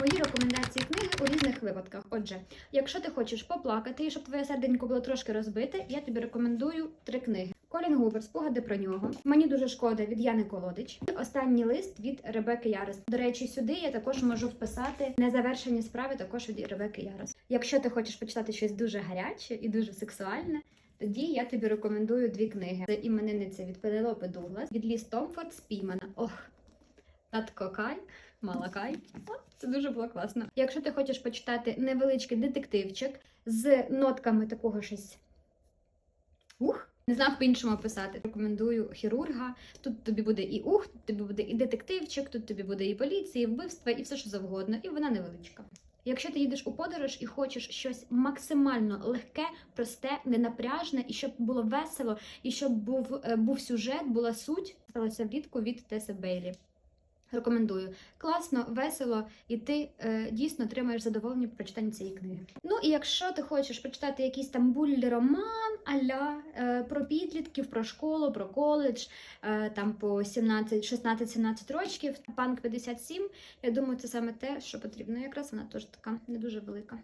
Мої рекомендації книги у різних випадках. Отже, якщо ти хочеш поплакати і щоб твоє серденько було трошки розбите, я тобі рекомендую три книги. Колін Гувер, спогади про нього. Мені дуже шкода від Яни Колодич. І Останній лист від Ребекки Ярос. До речі, сюди я також можу вписати незавершені справи також від Ребекки Ярос. Якщо ти хочеш почитати щось дуже гаряче і дуже сексуальне. Тоді я тобі рекомендую дві книги. Це іменинниця від Пенелопи Дуглас, від Ліс Томфорд Спіймана. Ох, татко Кай, Малакай. Це дуже було класно. Якщо ти хочеш почитати невеличкий детективчик з нотками такого щось. Ух! Не знав по-іншому писати. Рекомендую хірурга. Тут тобі буде і ух, тут тобі буде і детективчик, тут тобі буде і поліція, і вбивства, і все що завгодно. І вона невеличка. Якщо ти їдеш у подорож і хочеш щось максимально легке, просте, ненапряжне, і щоб було весело, і щоб був, е, був сюжет, була суть, сталося влітку від Теси Бейлі. Рекомендую. Класно, весело, і ти е, дійсно отримаєш задоволення при прочитанні цієї книги. Ну і якщо ти хочеш почитати якийсь там буллі роман аля е, про підлітків, про школу, про коледж, е, там по 17, 16-17 років, панк 57, я думаю, це саме те, що потрібно. Якраз вона теж така не дуже велика.